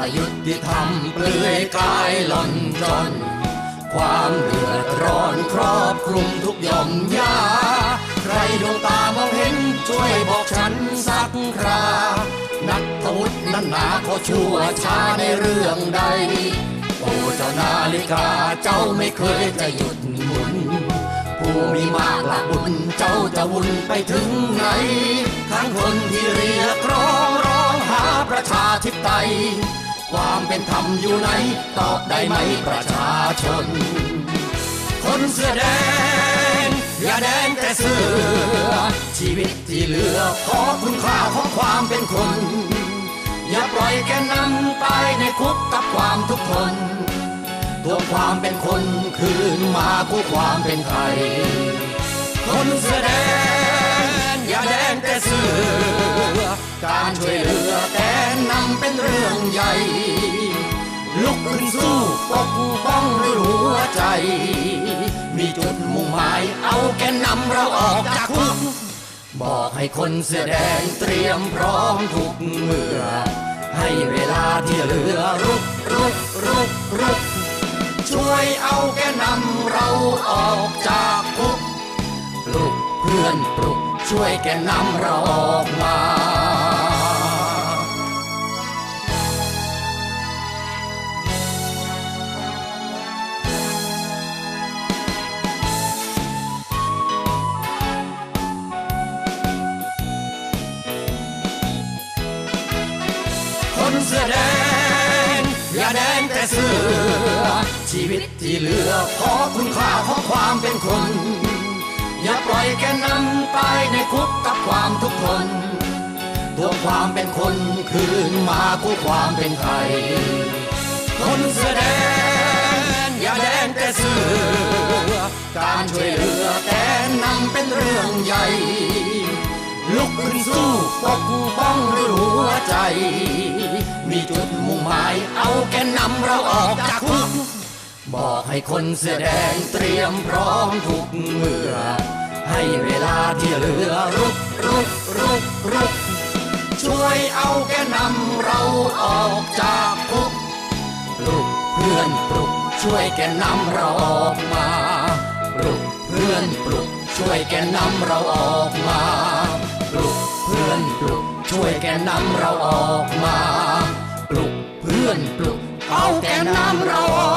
อายุติธรรมเปลือยกายหล่อนจน ความเดือดร้อนครอบคลุมทุกหย่อมยาใครดวงตามองเห็นช่วยบอกฉันสักครา นักทวุฒนั้นหนาก็ชั่วช้าในเรื่องใด โอ้เจ้านาฬิกาเจ้าไม่เคยจะหยุดหมุน ผู้มีมากหลักบุญเจ้าจะวุ่นไปถึงไหน ทั้งคนที่เรียกร้องร้องหาประชาธิปไตย ความเป็นธรรมอยู่ไหน ตอบได้ไหมประชาชน คนเสื้อแดง อย่าแดงแต่เสื้อ ชีวิตที่เหลือขอคุณค่าของความเป็นคน อย่าปล่อยแกนำตายในคุกกับความทุกข์ทนตัวความเป็นคนคืนมาคู่ความเป็นไทย คนเสื้อแดง อย่าแดงแต่เสื้อการช่วยเหลือ เป็นเรื่องใหญ่ ลุกขึ้นสู้ปกป้องด้วยหัวใจ มีจุดมุ่งหมายเอาแกนนำเราออกจากคุกบอกให้คนเสื้อแดงเตรียมพร้อมทุกเมื่อ ให้เวลาที่เหลือรุกรุกรุกรุกช่วยเอาแกนำเราออกจากคุกปลุกเพื่อนปลุกช่วยแกนำเราออกมา นเสื้อแดงอย่าแดงแต่เสื้อ ชีวิตที่เหลือขอคุณค่าของความเป็นคน อย่าปล่อยแกนำตายในคุกกับความทุกข์ทนตัวความเป็นคนคืนมาคู่ความเป็นไทย คนเสื้อแดงอย่าแดงแต่เสื้อ การช่วยเหลือแกนนำเป็นเรื่องใหญ่ ลุกขึ้นสู้ปกป้องด้วยหัวใจ มีจุดมุ่งหมายเอาแกนนำเราออกจากคุกบอกให้คนเสื้อแดงเตรียมพร้อมทุกเมื่อ ให้เวลาที่เหลือรุกรุกรุกรุกช่วยเอาแกนำเราออกจากคุกปลุกเพื่อนปลุกช่วยแกนำเราออกมาปลุกเพื่อนปลุกช่วยแกนำเราออกมา ช่วยแกนำเราออกมา ปลุกเพื่อนปลุกเอาแกนำเราออ